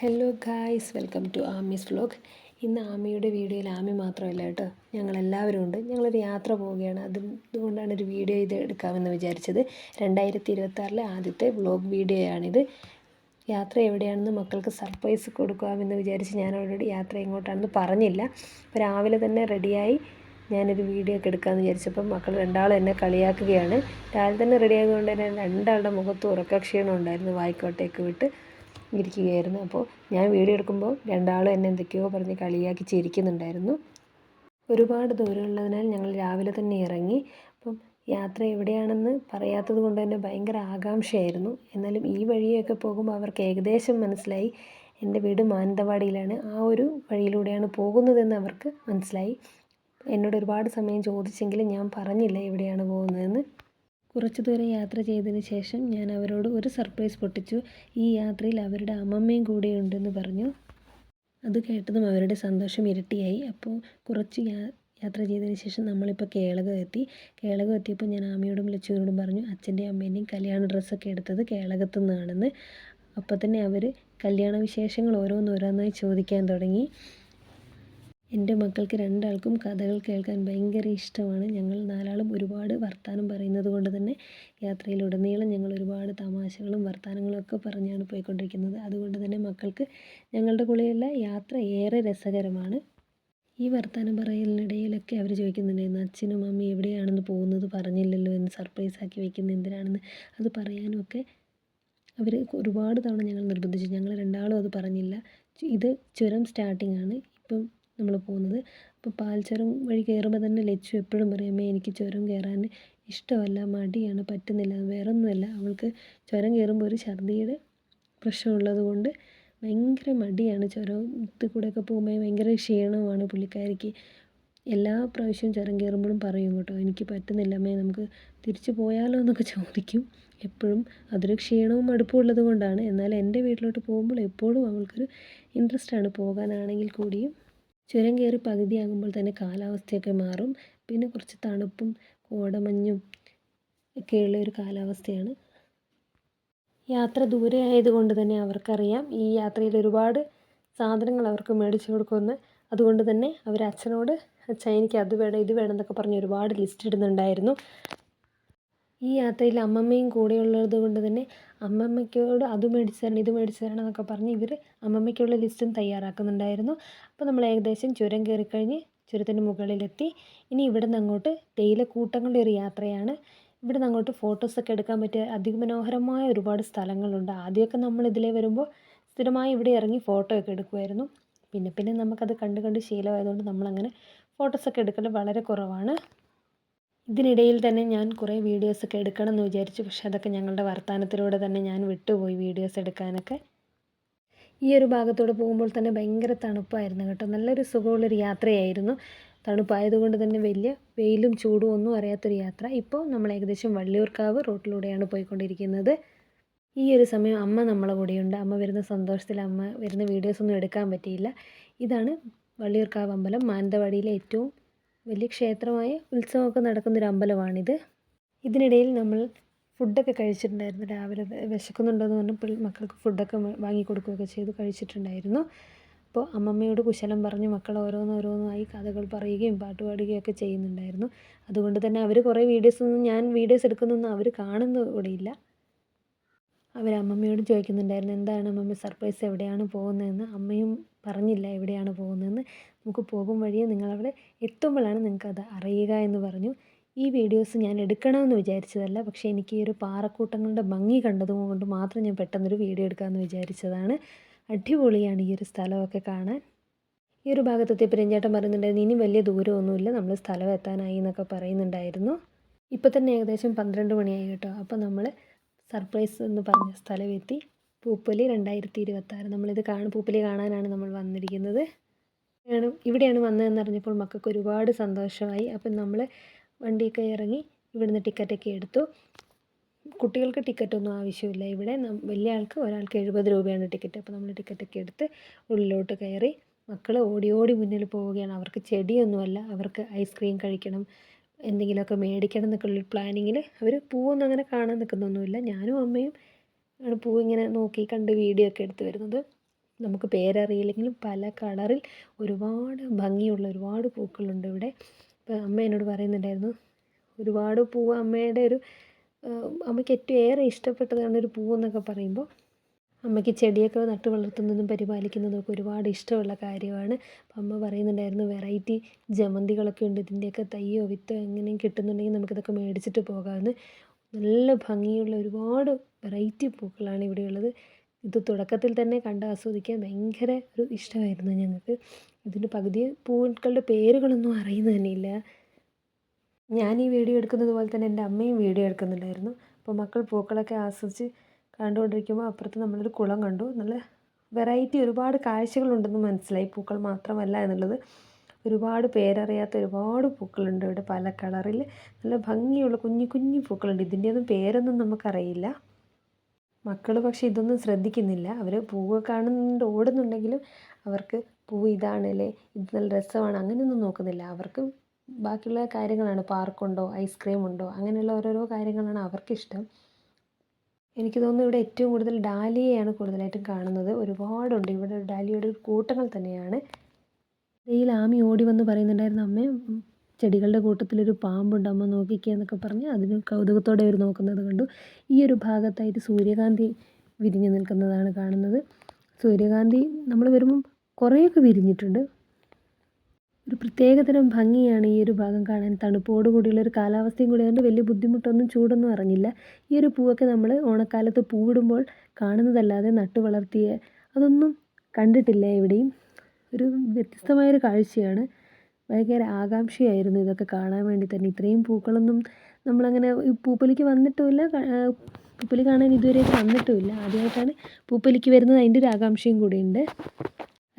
Hello guys welcome to Ami's vlog ഇന്ന് ആമിയുടെ വീഡിയോയിൽ ആമി മാത്രമല്ല കേട്ടോ. ഞങ്ങളെല്ലാവരും ഉണ്ട്. ഞങ്ങളൊരു യാത്ര പോവുകയാണ്. അത് അതുകൊണ്ടാണ് ഒരു വീഡിയോ ഇത് എടുക്കാമെന്ന് വിചാരിച്ചത്. രണ്ടായിരത്തി ഇരുപത്താറിലെ ആദ്യത്തെ വ്ലോഗ് വീഡിയോയാണിത്. യാത്ര എവിടെയാണെന്ന് മക്കൾക്ക് സർപ്രൈസ് കൊടുക്കാമെന്ന് വിചാരിച്ച് ഞാൻ അവരോട് യാത്ര എങ്ങോട്ടാണെന്ന് പറഞ്ഞില്ല. അപ്പോൾ രാവിലെ തന്നെ റെഡിയായി ഞാനൊരു വീഡിയോ ഒക്കെ എടുക്കാമെന്ന് വിചാരിച്ചപ്പം മക്കൾ രണ്ടാളും എന്നെ കളിയാക്കുകയാണ്. രാവിലെ തന്നെ റെഡിയായതുകൊണ്ട് തന്നെ രണ്ടാളുടെ മുഖത്ത് ഉറക്കക്ഷീണം ഉണ്ടായിരുന്നു. വായിക്കോട്ടേക്ക് വിട്ട്. ഇരിക്കുകയായിരുന്നു. അപ്പോൾ ഞാൻ വീഡിയോ എടുക്കുമ്പോൾ രണ്ടാളും എന്നെ എന്തൊക്കെയോ പറഞ്ഞ് കളിയാക്കി ചിരിക്കുന്നുണ്ടായിരുന്നു. ഒരുപാട് ദൂരമുള്ളതിനാൽ ഞങ്ങൾ രാവിലെ തന്നെ ഇറങ്ങി. അപ്പം യാത്ര എവിടെയാണെന്ന് പറയാത്തത് കൊണ്ട് തന്നെ ഭയങ്കര ആകാംക്ഷയായിരുന്നു. എന്നാലും ഈ വഴിയൊക്കെ പോകുമ്പോൾ അവർക്ക് ഏകദേശം മനസ്സിലായി. എന്റെ വീട് മാനന്തവാടിയിലാണ്. ആ ഒരു വഴിയിലൂടെയാണ് പോകുന്നതെന്ന് അവർക്ക് മനസ്സിലായി. എന്നോട് ഒരുപാട് സമയം ചോദിച്ചെങ്കിലും ഞാൻ പറഞ്ഞില്ല എവിടെയാണ് പോകുന്നതെന്ന്. കുറച്ച് ദൂരം യാത്ര ചെയ്തതിന് ശേഷം ഞാൻ അവരോട് ഒരു സർപ്രൈസ് പൊട്ടിച്ചു. ഈ യാത്രയിൽ അവരുടെ അമ്മമ്മയും കൂടെ ഉണ്ടെന്ന് പറഞ്ഞു. അത് കേട്ടതും അവരുടെ സന്തോഷം ഇരട്ടിയായി. അപ്പോൾ കുറച്ച് യാത്ര ചെയ്തതിന് ശേഷം നമ്മളിപ്പോൾ കേളകം എത്തി. കേളകം എത്തിയപ്പോൾ ഞാൻ ആമയോടും ലച്ചുവിനോടും പറഞ്ഞു അച്ഛന്റെയും അമ്മേന്റെയും കല്യാണ ഡ്രസ്സൊക്കെ എടുത്തത് കേളകത്തു നിന്നാണെന്ന്. അപ്പോൾ തന്നെ അവർ കല്യാണ വിശേഷങ്ങൾ ഓരോന്നോരോന്നായി ചോദിക്കാൻ തുടങ്ങി. എന്റെ മക്കൾക്ക് രണ്ടാൾക്കും കഥകൾ കേൾക്കാൻ ഭയങ്കര ഇഷ്ടമാണ്. ഞങ്ങൾ നാലാളും ഒരുപാട് വർത്തമാനം പറയുന്നത് കൊണ്ട് തന്നെ യാത്രയിലുടനീളം ഞങ്ങൾ ഒരുപാട് തമാശകളും വർത്തമാനങ്ങളും ഒക്കെ പറഞ്ഞാണ് പോയിക്കൊണ്ടിരിക്കുന്നത്. അതുകൊണ്ട് തന്നെ മക്കൾക്ക് ഞങ്ങളുടെ കൂടെയുള്ള യാത്ര ഏറെ രസകരമാണ്. ഈ വർത്തമാനം പറയലിനിടയിലൊക്കെ അവർ ചോദിക്കുന്നുണ്ടായിരുന്നു അച്ഛനും അമ്മയും എവിടെയാണെന്ന് പോകുന്നത് പറഞ്ഞില്ലല്ലോ എന്ന് സർപ്രൈസ് ആക്കി വെക്കുന്നത് എന്തിനാണെന്ന്? അത് പറയാനുമൊക്കെ അവർ ഒരുപാട് തവണ ഞങ്ങൾ നിർബന്ധിച്ചു. ഞങ്ങൾ രണ്ടാളും അത് പറഞ്ഞില്ല. ഇത് ചുരം സ്റ്റാർട്ടിംഗ് ആണ്. ഇപ്പം നമ്മൾ പോകുന്നത്. അപ്പോൾ പാൽച്ചുരം വഴി കയറുമ്പോൾ തന്നെ ലച്ചു എപ്പോഴും പറയും അമ്മേ എനിക്ക് ചുരം കയറാൻ ഇഷ്ടമല്ല മടിയാണ് പറ്റുന്നില്ല വേറെ ഒന്നുമല്ല അവൾക്ക് ചുരം കയറുമ്പോൾ ഒരു ഛർദിയുടെ പ്രശ്നമുള്ളത് കൊണ്ട് ഭയങ്കര മടിയാണ് ചുരത്തിൽ കൂടെയൊക്കെ പോകുമ്പോൾ ഭയങ്കര ക്ഷീണമാണ് പുള്ളിക്കാരിക്ക്. എല്ലാ പ്രാവശ്യവും ചുരം കയറുമ്പോഴും പറയും കേട്ടോ എനിക്ക് പറ്റുന്നില്ല അമ്മേ നമുക്ക് തിരിച്ചു പോയാലോ എന്നൊക്കെ ചോദിക്കും. എപ്പോഴും അതൊരു ക്ഷീണവും മടുപ്പും ഉള്ളത് കൊണ്ടാണ്. എന്നാൽ എന്റെ വീട്ടിലോട്ട് പോകുമ്പോൾ എപ്പോഴും അവൾക്കൊരു ഇൻട്രസ്റ്റാണ് പോകാനാണെങ്കിൽ കൂടിയും ചുരം കയറി പകുതിയാകുമ്പോൾ തന്നെ കാലാവസ്ഥയൊക്കെ മാറും. പിന്നെ കുറച്ച് തണുപ്പും കോടമഞ്ഞും ഒക്കെയുള്ള ഒരു കാലാവസ്ഥയാണ്. യാത്ര ദൂരെ ആയതുകൊണ്ട് തന്നെ അവർക്കറിയാം. ഈ യാത്രയിൽ ഒരുപാട് സാധനങ്ങൾ അവർക്ക് മേടിച്ചു കൊടുക്കുമെന്ന്. അതുകൊണ്ട് തന്നെ അവർ അച്ഛനോട് അച്ഛാ എനിക്ക് അത് വേണം ഇത് വേണം എന്നൊക്കെ പറഞ്ഞ് ഒരുപാട് ലിസ്റ്റ് ഇടുന്നുണ്ടായിരുന്നു. ഈ യാത്രയിൽ അമ്മമ്മയും കൂടെയുള്ളത് കൊണ്ട് തന്നെ അമ്മമ്മയ്ക്കോട് അത് മേടിച്ച് തരണം ഇത് മേടിച്ച് തരണം എന്നൊക്കെ പറഞ്ഞ് ഇവർ അമ്മമ്മയ്ക്കുള്ള ലിസ്റ്റും തയ്യാറാക്കുന്നുണ്ടായിരുന്നു. അപ്പോൾ നമ്മൾ ഏകദേശം ചുരം കയറിക്കഴിഞ്ഞ് ചുരത്തിന്റെ മുകളിലെത്തി. ഇനി ഇവിടെ നിന്ന് അങ്ങോട്ട് തേയിലക്കൂട്ടങ്ങളുടെ ഒരു യാത്രയാണ്. ഇവിടെ നിന്ന് അങ്ങോട്ട് ഫോട്ടോസൊക്കെ എടുക്കാൻ പറ്റിയ അതിമനോഹരമായ ഒരുപാട് സ്ഥലങ്ങളുണ്ട്. ആദ്യമൊക്കെ നമ്മൾ ഇതിലേ വരുമ്പോൾ സ്ഥിരമായി ഇവിടെ ഇറങ്ങി ഫോട്ടോയൊക്കെ എടുക്കുമായിരുന്നു. പിന്നെ പിന്നെ നമുക്കത് കണ്ട് കണ്ട് ശീലമായതുകൊണ്ട് നമ്മളങ്ങനെ ഫോട്ടോസൊക്കെ എടുക്കൽ വളരെ കുറവാണ്. ഇതിനിടയിൽ തന്നെ ഞാൻ കുറേ വീഡിയോസൊക്കെ എടുക്കണം എന്ന് വിചാരിച്ചു. പക്ഷെ അതൊക്കെ ഞങ്ങളുടെ വർത്തമാനത്തിലൂടെ തന്നെ ഞാൻ വിട്ടുപോയി വീഡിയോസ് എടുക്കാനൊക്കെ. ഈ ഒരു ഭാഗത്തൂടെ പോകുമ്പോൾ തന്നെ ഭയങ്കര തണുപ്പായിരുന്നു കേട്ടോ. നല്ലൊരു സുഖമുള്ളൊരു യാത്രയായിരുന്നു. തണുപ്പായതുകൊണ്ട് തന്നെ വലിയ വെയിലും ചൂടും ഒന്നും അറിയാത്തൊരു യാത്ര. ഇപ്പോൾ നമ്മൾ ഏകദേശം വള്ളിയൂർക്കാവ് റോട്ടിലൂടെയാണ് പോയിക്കൊണ്ടിരിക്കുന്നത്. ഈ ഒരു സമയം അമ്മ നമ്മളെ കൂടെയുണ്ട്. അമ്മ വരുന്ന സന്തോഷത്തിൽ അമ്മ വരുന്ന വീഡിയോസൊന്നും എടുക്കാൻ പറ്റിയില്ല. ഇതാണ് വള്ളിയൂർക്കാവ് അമ്പലം മാനന്തവാടിയിലെ ഏറ്റവും വലിയ ക്ഷേത്രമായ ഉത്സവമൊക്കെ നടക്കുന്നൊരു അമ്പലമാണിത്. ഇതിനിടയിൽ നമ്മൾ ഫുഡൊക്കെ കഴിച്ചിട്ടുണ്ടായിരുന്നു. രാവിലെ വിശക്കുന്നുണ്ടോയെന്ന് പറഞ്ഞപ്പോൾ മക്കൾക്ക് ഫുഡൊക്കെ വാങ്ങി കൊടുക്കുകയൊക്കെ ചെയ്ത് കഴിച്ചിട്ടുണ്ടായിരുന്നു. അപ്പോൾ അമ്മമ്മയോട് കുശലം പറഞ്ഞ് മക്കൾ ഓരോന്നോരോന്നായി കഥകൾ പറയുകയും പാട്ട് പാടുകയും ഒക്കെ ചെയ്യുന്നുണ്ടായിരുന്നു. അതുകൊണ്ട് തന്നെ അവർ കുറേ വീഡിയോസ് ഒന്നും ഞാൻ വീഡിയോസ് എടുക്കുന്നൊന്നും അവർ കാണുന്ന കൂടിയില്ല അവർ അമ്മമ്മയോട് ചോദിക്കുന്നുണ്ടായിരുന്നു എന്താണ് അമ്മമ്മ സർപ്രൈസ് എവിടെയാണ് പോകുന്നതെന്ന്? അമ്മയും പറഞ്ഞില്ല എവിടെയാണ് പോകുന്നതെന്ന്. നമുക്ക് പോകും വഴിയെ നിങ്ങളവിടെ എത്തുമ്പോഴാണ് നിങ്ങൾക്കത് അറിയുക എന്ന് പറഞ്ഞു. ഈ വീഡിയോസ് ഞാൻ എടുക്കണമെന്ന് വിചാരിച്ചതല്ല. പക്ഷേ എനിക്ക് ഈ ഒരു പാറക്കൂട്ടങ്ങളുടെ ഭംഗി കണ്ടതുകൊണ്ട് മാത്രം ഞാൻ പെട്ടെന്നൊരു വീഡിയോ എടുക്കാമെന്ന് വിചാരിച്ചതാണ്. അടിപൊളിയാണ് ഈ ഒരു സ്ഥലമൊക്കെ കാണാൻ. ഈ ഒരു ഭാഗത്തെത്തിയപ്പോൾ രഞ്ജേട്ടൻ പറയുന്നുണ്ടായിരുന്നു ഇനി വലിയ ദൂരമൊന്നുമില്ല. നമ്മൾ സ്ഥലം എത്താനായി എന്നൊക്കെ പറയുന്നുണ്ടായിരുന്നു. ഇപ്പോൾ തന്നെ ഏകദേശം പന്ത്രണ്ട് മണിയായി കേട്ടോ. അപ്പോൾ നമ്മൾ സർപ്രൈസ് എന്ന് പറഞ്ഞ സ്ഥലമെത്തി. പൂപ്പൊലി രണ്ടായിരത്തി ഇരുപത്താറ് നമ്മളിത് കാണ പൂപ്പൊലി കാണാനാണ് നമ്മൾ വന്നിരിക്കുന്നത്. ആണ് ഇവിടെയാണ് വന്നതെന്ന് അറിഞ്ഞപ്പോൾ മക്കൾക്ക് ഒരുപാട് സന്തോഷമായി. അപ്പം നമ്മൾ വണ്ടിയൊക്കെ ഇറങ്ങി ഇവിടുന്ന് ടിക്കറ്റൊക്കെ എടുത്തു. കുട്ടികൾക്ക് ടിക്കറ്റൊന്നും ആവശ്യമില്ല ഇവിടെ. വലിയ ആൾക്ക് ഒരാൾക്ക് എഴുപത് രൂപയാണ് ടിക്കറ്റ്. അപ്പോൾ നമ്മൾ ടിക്കറ്റൊക്കെ എടുത്ത് ഉള്ളിലോട്ട് കയറി മക്കൾ ഓടി ഓടി മുന്നിൽ പോവുകയാണ്. അവർക്ക് ചെടിയൊന്നുമല്ല അവർക്ക് ഐസ്ക്രീം കഴിക്കണം എന്തെങ്കിലുമൊക്കെ മേടിക്കണം എന്നൊക്കെ ഉള്ള പ്ലാനിങ്ങിൽ അവർ പൂവൊന്നും അങ്ങനെ കാണാൻ നിൽക്കുന്നൊന്നുമില്ല. ഞാനും അമ്മയും ആണ് പൂ ഇങ്ങനെ നോക്കി കണ്ട് വീഡിയോ ഒക്കെ എടുത്ത് വരുന്നത്. നമുക്ക് പേരറിയില്ലെങ്കിലും പല കളറിൽ ഒരുപാട് ഭംഗിയുള്ള ഒരുപാട് പൂക്കളുണ്ട് ഇവിടെ. ഇപ്പം അമ്മ എന്നോട് പറയുന്നുണ്ടായിരുന്നു ഒരുപാട് പൂ അമ്മയുടെ ഒരു അമ്മയ്ക്ക് ഏറ്റവും ഏറെ ഇഷ്ടപ്പെട്ടതാണ് ഒരു പൂവെന്നൊക്കെ പറയുമ്പോൾ അമ്മയ്ക്ക് ചെടിയൊക്കെ നട്ടു വളർത്തുന്നതും പരിപാലിക്കുന്നതും ഒക്കെ ഒരുപാട് ഇഷ്ടമുള്ള കാര്യമാണ്. അപ്പം അമ്മ പറയുന്നുണ്ടായിരുന്നു വെറൈറ്റി ജമന്തികളൊക്കെ ഉണ്ട് ഇതിന്റെയൊക്കെ തയ്യോ വിത്തോ എങ്ങനെയും കിട്ടുന്നുണ്ടെങ്കിൽ നമുക്കിതൊക്കെ മേടിച്ചിട്ട് പോകാമെന്ന്. നല്ല ഭംഗിയുള്ള ഒരുപാട് വെറൈറ്റി പൂക്കളാണ് ഇവിടെയുള്ളത്. ഇത് തുടക്കത്തിൽ തന്നെ കണ്ട് ആസ്വദിക്കാൻ ഭയങ്കര ഒരു ഇഷ്ടമായിരുന്നു ഞങ്ങൾക്ക്. ഇതിന്റെ പകുതി പൂക്കളുടെ പേരുകളൊന്നും അറിയുന്നത് തന്നെയില്ല ഞാൻ ഈ വീഡിയോ എടുക്കുന്നത് പോലെ തന്നെ എന്റെ അമ്മയും വീഡിയോ എടുക്കുന്നുണ്ടായിരുന്നു. അപ്പോൾ മക്കൾ പൂക്കളൊക്കെ ആസ്വദിച്ച് കണ്ടുകൊണ്ടിരിക്കുമ്പോൾ അപ്പുറത്ത് നമ്മളൊരു കുളം കണ്ടു. നല്ല വെറൈറ്റി ഒരുപാട് കാഴ്ചകളുണ്ടെന്ന് മനസ്സിലായി. പൂക്കൾ മാത്രമല്ല എന്നുള്ളത്. ഒരുപാട് പേരറിയാത്ത ഒരുപാട് പൂക്കളുണ്ട് ഇവിടെ പല കളറിൽ നല്ല ഭംഗിയുള്ള കുഞ്ഞു കുഞ്ഞു പൂക്കളുണ്ട്. ഇതിന്റെയൊന്നും പേരൊന്നും നമുക്കറിയില്ല. മക്കൾ പക്ഷെ ഇതൊന്നും ശ്രദ്ധിക്കുന്നില്ല. അവർ പൂവ് കാണുന്നുണ്ട് ഓടുന്നുണ്ടെങ്കിലും അവർക്ക് പൂവ് ഇതാണല്ലേ ഇത് നല്ല രസമാണ് അങ്ങനെയൊന്നും നോക്കുന്നില്ല. അവർക്ക് ബാക്കിയുള്ള കാര്യങ്ങളാണ് പാർക്കുണ്ടോ ഐസ്ക്രീം ഉണ്ടോ അങ്ങനെയുള്ള ഓരോരോ കാര്യങ്ങളാണ് അവർക്കിഷ്ടം. എനിക്ക് തോന്നുന്നു ഇവിടെ ഏറ്റവും കൂടുതൽ ഡാലിയയാണ് കൂടുതലായിട്ടും കാണുന്നത്. ഒരുപാടുണ്ട്. ഇവിടെ ഡാലിയയുടെ കൂട്ടങ്ങൾ തന്നെയാണ്. ഈ ആമി ഓടി വന്ന് പറയുന്നുണ്ടായിരുന്നു അമ്മേ ചെടികളുടെ കൂട്ടത്തിലൊരു പാമ്പുണ്ട് അമ്മ നോക്കിക്കേ എന്നൊക്കെ പറഞ്ഞ് അതിന് കൗതുകത്തോടെ അവർ നോക്കുന്നത് കണ്ടു. ഈ ഒരു ഭാഗത്തായിട്ട് സൂര്യകാന്തി വിരിഞ്ഞ് നിൽക്കുന്നതാണ് കാണുന്നത്. സൂര്യകാന്തി നമ്മൾ വരുമ്പം കുറേയൊക്കെ വിരിഞ്ഞിട്ടുണ്ട്. ഒരു പ്രത്യേകതരം ഭംഗിയാണ് ഈ ഒരു ഭാഗം കാണാൻ. തണുപ്പോട് കൂടിയുള്ള ഒരു കാലാവസ്ഥയും കൂടി അതുകൊണ്ട് വലിയ ബുദ്ധിമുട്ടൊന്നും ചൂടൊന്നും അറിഞ്ഞില്ല. ഈ ഒരു പൂവൊക്കെ നമ്മൾ ഓണക്കാലത്ത് പൂവിടുമ്പോൾ കാണുന്നതല്ലാതെ നട്ടു വളർത്തിയ അതൊന്നും കണ്ടിട്ടില്ല എവിടെയും. ഒരു വ്യത്യസ്തമായൊരു കാഴ്ചയാണ്. ഭയങ്കര ആകാംക്ഷയായിരുന്നു ഇതൊക്കെ കാണാൻ വേണ്ടി തന്നെ. ഇത്രയും പൂക്കളൊന്നും നമ്മളങ്ങനെ പൂപ്പൊലിക്ക് വന്നിട്ടുമില്ല. പൂപ്പലി കാണാൻ ഇതുവരെ വന്നിട്ടുമില്ല. ആദ്യമായിട്ടാണ് പൂപ്പൊലിക്ക് വരുന്നത്. അതിന്റെ ഒരു ആകാംക്ഷയും കൂടിയുണ്ട്.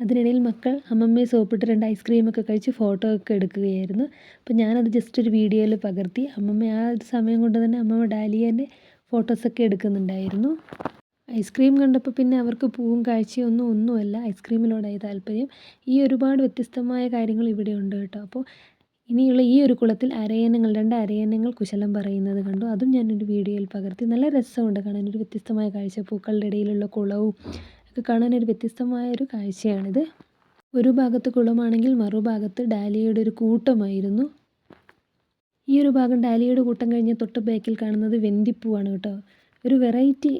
അതിനിടയിൽ മക്കൾ അമ്മമ്മയെ സോപ്പിട്ട് രണ്ട് ഐസ്ക്രീമൊക്കെ കഴിച്ച് ഫോട്ടോ ഒക്കെ എടുക്കുകയായിരുന്നു. അപ്പോൾ ഞാനത് ജസ്റ്റ് ഒരു വീഡിയോയിൽ പകർത്തി. അമ്മമ്മ ആ ഒരു സമയം കൊണ്ട് തന്നെ അമ്മമ്മ ഡാലിയേന്റെ ഫോട്ടോസൊക്കെ എടുക്കുന്നുണ്ടായിരുന്നു. ഐസ്ക്രീം കണ്ടപ്പോൾ പിന്നെ അവർക്ക് പൂവും കാഴ്ചയും ഒന്നും ഒന്നുമല്ല ഐസ്ക്രീമിനോടായി താല്പര്യം. ഈ ഒരുപാട് വ്യത്യസ്തമായ കാര്യങ്ങൾ ഇവിടെ ഉണ്ട് കേട്ടോ. അപ്പോൾ ഇനിയുള്ള ഈ ഒരു കുളത്തിൽ അരയന്നങ്ങൾ രണ്ട് അരയന്നങ്ങൾ കുശലം പറയുന്നത് കണ്ടു. അതും ഞാനൊരു വീഡിയോയിൽ പകർത്തി. നല്ല രസമുണ്ട് കാണാൻ ഒരു വ്യത്യസ്തമായ കാഴ്ച പൂക്കളുടെ ഇടയിലുള്ള കുളവും ഒക്കെ കാണാൻ ഒരു വ്യത്യസ്തമായ ഒരു കാഴ്ചയാണിത്. ഒരു ഭാഗത്ത് കുളമാണെങ്കിൽ മറുഭാഗത്ത് ഡാലിയയുടെ ഒരു കൂട്ടമായിരുന്നു. ഈ ഒരു ഭാഗം ഡാലിയയുടെ കൂട്ടം കഴിഞ്ഞ് തൊട്ട് ബാക്കിൽ കാണുന്നത് വെന്തിപ്പൂവാണ് കേട്ടോ. ഒരു വെറൈറ്റി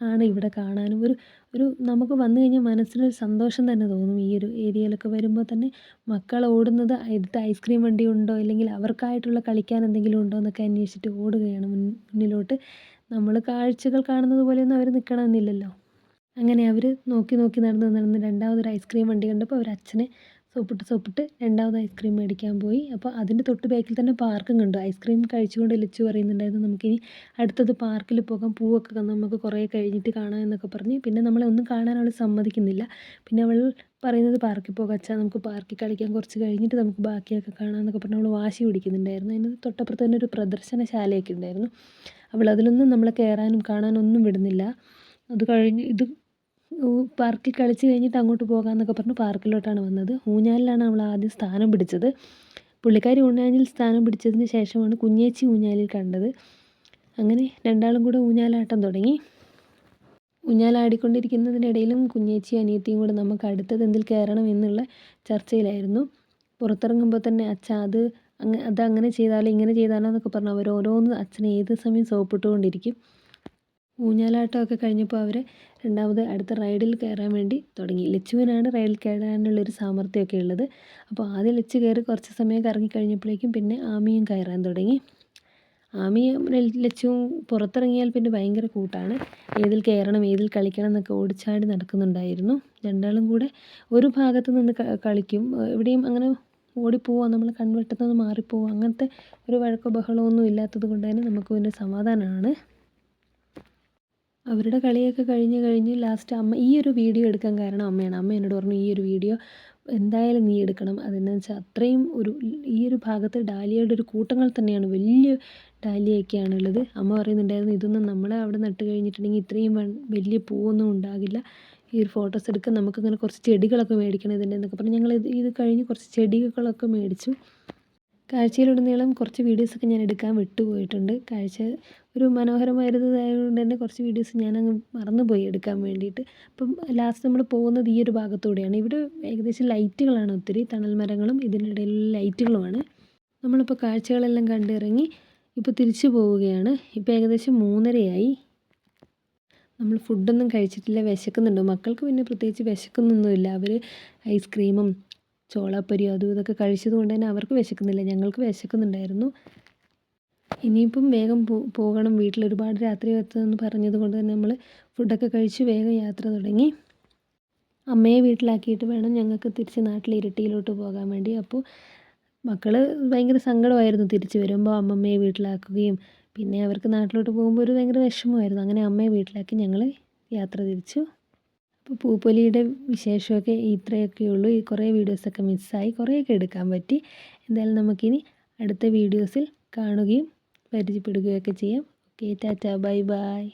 ആണ് ഇവിടെ കാണാനും. ഒരു ഒരു നമുക്ക് വന്നു കഴിഞ്ഞാൽ മനസ്സിനൊരു സന്തോഷം തന്നെ തോന്നും. ഈ ഒരു ഏരിയയിലൊക്കെ വരുമ്പോൾ തന്നെ മക്കൾ ഓടുന്നത് അടുത്ത ഐസ്ക്രീം വണ്ടി ഉണ്ടോ അല്ലെങ്കിൽ അവർക്കായിട്ടുള്ള കളിക്കാൻ എന്തെങ്കിലും ഉണ്ടോ എന്നൊക്കെ അന്വേഷിച്ചിട്ട് ഓടുകയാണ് മുന്നിലോട്ട്. നമ്മൾ കാഴ്ചകൾ കാണുന്നത് പോലെയൊന്നും അവർ നിൽക്കണമെന്നില്ലല്ലോ. അങ്ങനെ അവർ നോക്കി നോക്കി നടന്ന് നടന്ന് രണ്ടാമതൊരു ഐസ്ക്രീം വണ്ടി കണ്ടപ്പോൾ അവർ അച്ഛനെ സോപ്പിട്ട് സോപ്പിട്ട് രണ്ടാമത് ഐസ്ക്രീം മേടിക്കാൻ പോയി. അപ്പോൾ അതിന്റെ തൊട്ട് ബാക്കിൽ തന്നെ പാർക്കും കണ്ടു. ഐസ്ക്രീം കഴിച്ചുകൊണ്ട് ലിച്ച് പറയുന്നുണ്ടായിരുന്നു നമുക്കിനി അടുത്തത് പാർക്കിൽ പോകാം. പൂവൊക്കെ നമുക്ക് കുറേ കഴിഞ്ഞിട്ട് കാണാം എന്നൊക്കെ പറഞ്ഞ്. പിന്നെ നമ്മളെ ഒന്നും കാണാൻ അവൾ സമ്മതിക്കുന്നില്ല. പിന്നെ അവൾ പറയുന്നത് പാർക്കിൽ പോകാം അച്ഛാ. നമുക്ക് പാർക്കിൽ കളിക്കാൻ കുറച്ച് കഴിഞ്ഞിട്ട് നമുക്ക് ബാക്കിയൊക്കെ കാണാമെന്നൊക്കെ പറഞ്ഞ് അവൾ വാശി പിടിക്കുന്നുണ്ടായിരുന്നു. അതിന് തൊട്ടപ്പുറത്ത് തന്നെ ഒരു പ്രദർശനശാലയൊക്കെ ഉണ്ടായിരുന്നു. അവൾ അതിലൊന്നും നമ്മളെ കയറാനും കാണാനൊന്നും വിടുന്നില്ല. അത് കഴിഞ്ഞ് ഇത് പാർക്കിൽ കളിച്ച് കഴിഞ്ഞിട്ട് അങ്ങോട്ട് പോകാമെന്നൊക്കെ പറഞ്ഞ് പാർക്കിലോട്ടാണ് വന്നത്. ഊഞ്ഞാലിലാണ് നമ്മൾ ആദ്യം സ്ഥാനം പിടിച്ചത്. പുള്ളിക്കാരി ഊഞ്ഞാലിൽ സ്ഥാനം പിടിച്ചതിന് ശേഷമാണ് കുഞ്ഞേച്ചി ഊഞ്ഞാലിൽ കണ്ടത്. അങ്ങനെ രണ്ടാളും കൂടെ ഊഞ്ഞാലാട്ടം തുടങ്ങി. ഊഞ്ഞാലാടിക്കൊണ്ടിരിക്കുന്നതിനിടയിലും കുഞ്ഞേച്ചി അനിയത്തിയും കൂടെ നമുക്ക് അടുത്തത് എന്തിൽ കയറണം എന്നുള്ള ചർച്ചയിലായിരുന്നു. പുറത്തിറങ്ങുമ്പോൾ തന്നെ അച്ഛ അത് അങ്ങ് അത് അങ്ങനെ ചെയ്താലോ ഇങ്ങനെ ചെയ്താലോ എന്നൊക്കെ പറഞ്ഞ് അവർ ഓരോന്ന് അച്ഛനെ ഏത് സമയം സോപ്പിട്ടുകൊണ്ടിരിക്കും. ഊഞ്ഞാലാട്ടമൊക്കെ കഴിഞ്ഞപ്പോൾ അവർ രണ്ടാമത് അടുത്ത റൈഡിൽ കയറാൻ വേണ്ടി തുടങ്ങി. ലച്ചുവിനാണ് റൈഡിൽ കയറാനുള്ളൊരു സാമർഥ്യമൊക്കെ ഉള്ളത്. അപ്പോൾ ആദ്യം ലച്ചു കയറി കുറച്ച് സമയം കറങ്ങി കഴിഞ്ഞപ്പോഴേക്കും പിന്നെ ആമിയും കയറാൻ തുടങ്ങി. ആമിയും ലച്ചുവും പുറത്തിറങ്ങിയാൽ പിന്നെ ഭയങ്കര കൂട്ടാണ്. ഏതിൽ കയറണം ഏതിൽ കളിക്കണം എന്നൊക്കെ ഓടിച്ചാടി നടക്കുന്നുണ്ടായിരുന്നു. രണ്ടാളും കൂടെ ഒരു ഭാഗത്ത് നിന്ന് കളിക്കും. എവിടെയും അങ്ങനെ ഓടിപ്പോവുക നമ്മൾ കൺവെട്ടത്തു നിന്ന് മാറിപ്പോവുക അങ്ങനത്തെ ഒരു വഴക്കോ ബഹളമോ ഒന്നും ഇല്ലാത്തത് കൊണ്ട് തന്നെ നമുക്ക് പിന്നെ സമാധാനമാണ്. അവരുടെ കളിയൊക്കെ കഴിഞ്ഞ് കഴിഞ്ഞ് ലാസ്റ്റ് അമ്മ ഈ ഒരു വീഡിയോ എടുക്കാൻ കാരണം അമ്മയാണ്. അമ്മ എന്നോട് പറഞ്ഞു ഈ ഒരു വീഡിയോ എന്തായാലും നീ എടുക്കണം. അതെന്നു വെച്ചാൽ അത്രയും ഒരു ഈ ഒരു ഭാഗത്ത് ഡാലിയയുടെ ഒരു കൂട്ടങ്ങൾ തന്നെയാണ്. വലിയ ഡാലിയൊക്കെയാണ് ഉള്ളത് അമ്മ പറയുന്നുണ്ടായിരുന്നു ഇതൊന്നും നമ്മളെ അവിടെ നട്ട് കഴിഞ്ഞിട്ടുണ്ടെങ്കിൽ ഇത്രയും വലിയ പൂവൊന്നും ഉണ്ടാകില്ല. ഈ ഒരു ഫോട്ടോസ് എടുക്കാൻ നമുക്കിങ്ങനെ കുറച്ച് ചെടികളൊക്കെ മേടിക്കണം ഇതിന്റെ എന്നൊക്കെ പറഞ്ഞ്. ഞങ്ങൾ ഇത് ഇത് കഴിഞ്ഞ് കുറച്ച് ചെടികളൊക്കെ മേടിച്ചു. കാഴ്ചയിലുടനീളം കുറച്ച് വീഡിയോസൊക്കെ ഞാൻ എടുക്കാൻ വിട്ടുപോയിട്ടുണ്ട്. കാഴ്ച ഒരു മനോഹരമായിരുന്നതായതുകൊണ്ട് തന്നെ കുറച്ച് വീഡിയോസ് ഞാനങ്ങ് മറന്നുപോയി എടുക്കാൻ വേണ്ടിയിട്ട്. അപ്പം ലാസ്റ്റ് നമ്മൾ പോകുന്നത് ഈ ഒരു ഭാഗത്തൂടെയാണ്. ഇവിടെ ഏകദേശം ലൈറ്റുകളാണ് ഒത്തിരി. തണൽ മരങ്ങളും ഇതിനിടയിൽ ലൈറ്റുകളുമാണ് നമ്മളിപ്പോൾ കാഴ്ചകളെല്ലാം കണ്ടിറങ്ങി ഇപ്പോൾ തിരിച്ചു പോവുകയാണ്. ഇപ്പോൾ ഏകദേശം മൂന്നരയായി. നമ്മൾ ഫുഡൊന്നും കഴിച്ചിട്ടില്ല. വിശക്കുന്നുണ്ടോ. മക്കൾക്ക് പിന്നെ പ്രത്യേകിച്ച് വിശക്കുന്നൊന്നുമില്ല. അവർ ഐസ്ക്രീമും ചോളാപ്പൊരിയോ അതും ഇതൊക്കെ കഴിച്ചത് കൊണ്ട് തന്നെ അവർക്ക് വിശക്കുന്നില്ല. ഞങ്ങൾക്ക് വിശക്കുന്നുണ്ടായിരുന്നു. ഇനിയിപ്പം വേഗം പോകണം. വീട്ടിൽ ഒരുപാട് രാത്രി എത്തുമെന്ന് പറഞ്ഞത് കൊണ്ട് തന്നെ നമ്മൾ ഫുഡൊക്കെ കഴിച്ച് വേഗം യാത്ര തുടങ്ങി. അമ്മയെ വീട്ടിലാക്കിയിട്ട് വേണം ഞങ്ങൾക്ക് തിരിച്ച് നാട്ടിൽ ഇരട്ടിയിലോട്ട് പോകാൻ വേണ്ടി. അപ്പോൾ മക്കൾ ഭയങ്കര സങ്കടമായിരുന്നു തിരിച്ച് വരുമ്പോൾ അമ്മമ്മയെ വീട്ടിലാക്കുകയും. പിന്നെ അവർക്ക് നാട്ടിലോട്ട് പോകുമ്പോൾ ഒരു ഭയങ്കര വിഷമമായിരുന്നു. അങ്ങനെ അമ്മയെ വീട്ടിലാക്കി ഞങ്ങൾ യാത്ര തിരിച്ചു. അപ്പോൾ പൂപ്പൊലിയുടെ വിശേഷമൊക്കെ ഇത്രയൊക്കെ ഉള്ളൂ. ഈ കുറേ വീഡിയോസൊക്കെ മിസ്സായി കുറേയൊക്കെ എടുക്കാൻ പറ്റി. എന്തായാലും നമുക്കിനി അടുത്ത വീഡിയോസിൽ കാണുകയും പരിചയപ്പെടുകയൊക്കെ ചെയ്യാം. Okay tata bye bye.